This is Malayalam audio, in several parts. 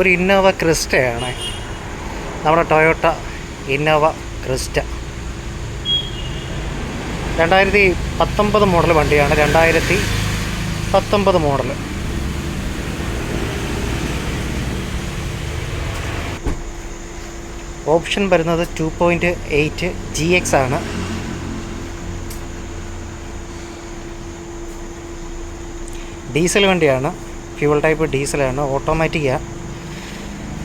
ഒരു ഇന്നോവ ക്രിസ്റ്റയാണ്. നമ്മുടെ ടൊയോട്ട ഇന്നോവ ക്രിസ്റ്റ. രണ്ടായിരത്തി പത്തൊമ്പത് മോഡൽ വണ്ടിയാണ്. രണ്ടായിരത്തി പത്തൊമ്പത് മോഡൽ. ഓപ്ഷൻ വരുന്നത് two point eight G X ആണ്. ഡീസൽ വണ്ടിയാണ്. ഫ്യൂൾ ടൈപ്പ് ഡീസലാണ്. ഓട്ടോമാറ്റിക്കാണ്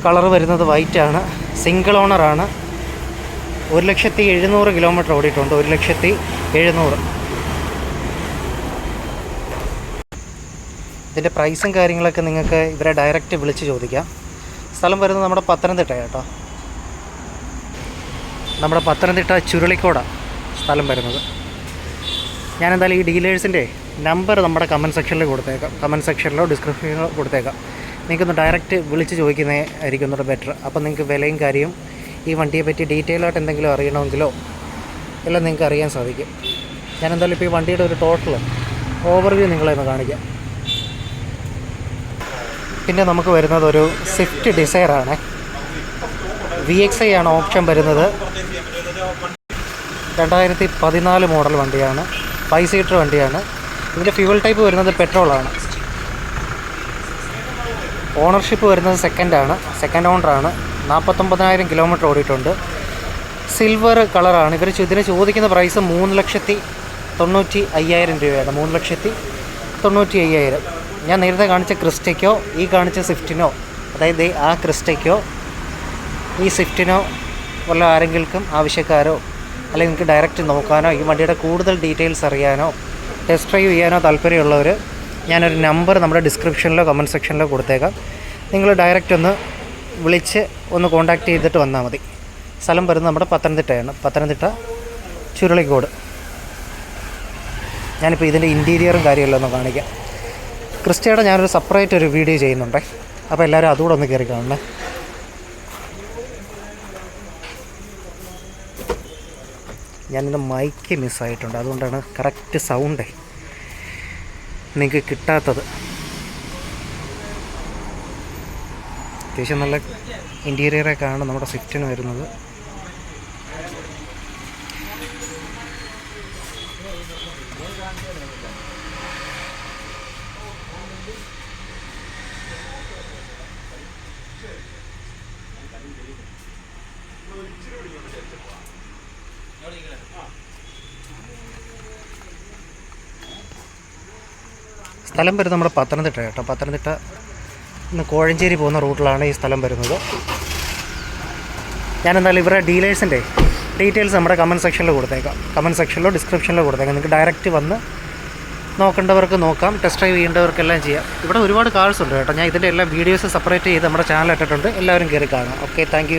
കളർ വരുന്നത് വൈറ്റ് ആണ്. സിംഗിൾ ഓണറാണ് ഒരു ലക്ഷത്തി എഴുന്നൂറ് കിലോമീറ്റർ ഓടിയിട്ടുണ്ട്. ഒരു ലക്ഷത്തി എഴുന്നൂറ്. ഇതിന്റെ പ്രൈസും കാര്യങ്ങളൊക്കെ നിങ്ങൾക്ക് ഇവരെ ഡയറക്റ്റ് വിളിച്ച് ചോദിക്കാം. സ്ഥലം വരുന്നത് നമ്മുടെ പത്തനംതിട്ട കേട്ടോ. നമ്മുടെ പത്തനംതിട്ട ചുരുളിക്കോടാണ് സ്ഥലം വരുന്നത്. ഞാൻ എന്തായാലും ഈ ഡീലേഴ്സിന്റെ നമ്പർ നമ്മുടെ കമന്റ് സെക്ഷനിൽ കൊടുത്തേക്കാം. കമന്റ് സെക്ഷനിലോ ഡിസ്ക്രിപ്ഷനിലോ കൊടുത്തേക്കാം. നിങ്ങൾക്കൊന്ന് ഡയറക്റ്റ് വിളിച്ച് ചോദിക്കുന്നേ ആയിരിക്കും ഒന്നുകൂടെ ബെറ്റർ അപ്പോൾ നിങ്ങൾക്ക് വിലയും കാര്യവും ഈ വണ്ടിയെ പറ്റി ഡീറ്റെയിൽ ആയിട്ട് എന്തെങ്കിലും അറിയണമെങ്കിലോ എല്ലാം നിങ്ങൾക്ക് അറിയാൻ സാധിക്കും. ഞാൻ എന്തായാലും ഇപ്പോൾ ഈ വണ്ടിയുടെ ഒരു ടോട്ടൽ ഓവർവ്യൂ നിങ്ങളെ ഒന്ന് കാണിക്കാം. പിന്നെ നമുക്ക് വരുന്നത് ഒരു സ്വിഫ്റ്റ് ഡിസയറാണ് വി എക്സ് ഐ ആണ് ഓപ്ഷൻ വരുന്നത്. രണ്ടായിരത്തി പതിനാല് മോഡൽ വണ്ടിയാണ്. ഫൈവ് സീറ്റർ വണ്ടിയാണ്. ഇതിന്റെ ഫ്യൂവൽ ടൈപ്പ് വരുന്നത് പെട്രോളാണ് ഓണർഷിപ്പ് വരുന്നത് സെക്കൻഡാണ് സെക്കൻഡ് ഓണറാണ് നാൽപ്പത്തൊമ്പതിനായിരം കിലോമീറ്റർ ഓടിയിട്ടുണ്ട്. സിൽവർ കളറാണ് ഇവർ ഇതിന് ചോദിക്കുന്ന പ്രൈസ് മൂന്ന് ലക്ഷത്തി തൊണ്ണൂറ്റി അയ്യായിരം രൂപയാണ്. മൂന്ന് ലക്ഷത്തി തൊണ്ണൂറ്റി അയ്യായിരം. ഞാൻ നേരത്തെ കാണിച്ച ക്രിസ്റ്റയ്ക്കോ ഈ കാണിച്ച സ്വിഫ്റ്റിനോ അതായത് ആ ക്രിസ്റ്റയ്ക്കോ ഈ സ്വിഫ്റ്റിനോ വല്ല ആരെങ്കിലും ആവശ്യക്കാരോ അല്ലെങ്കിൽ നിങ്ങൾക്ക് ഡയറക്റ്റ് നോക്കാനോ ഈ വണ്ടിയുടെ കൂടുതൽ ഡീറ്റെയിൽസ് അറിയാനോ ടെസ്റ്റ് ഡ്രൈവ് ചെയ്യാനോ താല്പര്യമുള്ളവർ ഞാനൊരു നമ്പർ നമ്മുടെ ഡിസ്ക്രിപ്ഷനിലോ കമന്റ് സെക്ഷനിലോ കൊടുത്തേക്കാം. നിങ്ങൾ ഡയറക്റ്റ് ഒന്ന് വിളിച്ച് ഒന്ന് കോൺടാക്റ്റ് ചെയ്തിട്ട് വന്നാൽ മതി. സ്ഥലം വരുന്നത് നമ്മുടെ പത്തനംതിട്ടയാണ്. പത്തനംതിട്ട ചുരുളിക്കോട്. ഞാനിപ്പോൾ ഇതിന്റെ ഇന്റീരിയറും കാര്യമെല്ലാം ഒന്ന് കാണിക്കാം. ക്രിസ്റ്റയുടെ ഞാനൊരു സെപ്പറേറ്റ് ഒരു വീഡിയോ ചെയ്യുന്നുണ്ടേ. അപ്പോൾ എല്ലാവരും അതുകൂടെ ഒന്ന് കയറി കാണണേ. ഞാനിന്ന് മൈക്ക് മിസ്സായിട്ടുണ്ട് അതുകൊണ്ടാണ് കറക്റ്റ് സൗണ്ടേ നിങ്ങൾക്ക് കിട്ടാത്തത്. അത്യാവശ്യം നല്ല ഇന്റീരിയറൊക്കെയാണ് നമ്മുടെ സ്വിഫ്റ്റിന് വരുന്നത്. സ്ഥലം വരുന്നത് നമ്മുടെ പത്തനംതിട്ട കേട്ടോ. പത്തനംതിട്ട ഇന്ന് കോഴഞ്ചേരി പോകുന്ന റൂട്ടിലാണ് ഈ സ്ഥലം വരുന്നത്. ഞാൻ എന്തായാലും ഇവരുടെ ഡീലേഴ്സിന്റെ ഡീറ്റെയിൽസ് നമ്മുടെ കമന്റ് സെക്ഷനിൽ കൊടുത്തേക്കാം. കമന്റ് സെക്ഷനിലോ ഡിസ്ക്രിപ്ഷനിലോ കൊടുത്തേക്കാം. നിങ്ങൾക്ക് ഡയറക്റ്റ് വന്ന് നോക്കേണ്ടവർക്ക് നോക്കാം ടെസ്റ്റ് ഡ്രൈവ് ചെയ്യേണ്ടവർക്കെല്ലാം ചെയ്യാം. ഇവിടെ ഒരുപാട് കാഴ്സ് ഉണ്ട് കേട്ടോ. ഞാൻ ഇതിന്റെ എല്ലാ വീഡിയോസ് സെപ്പറേറ്റ് ചെയ്ത് നമ്മുടെ ചാനൽ ഇട്ടിട്ടുണ്ട്. എല്ലാവരും കയറി കാണാം. Okay thank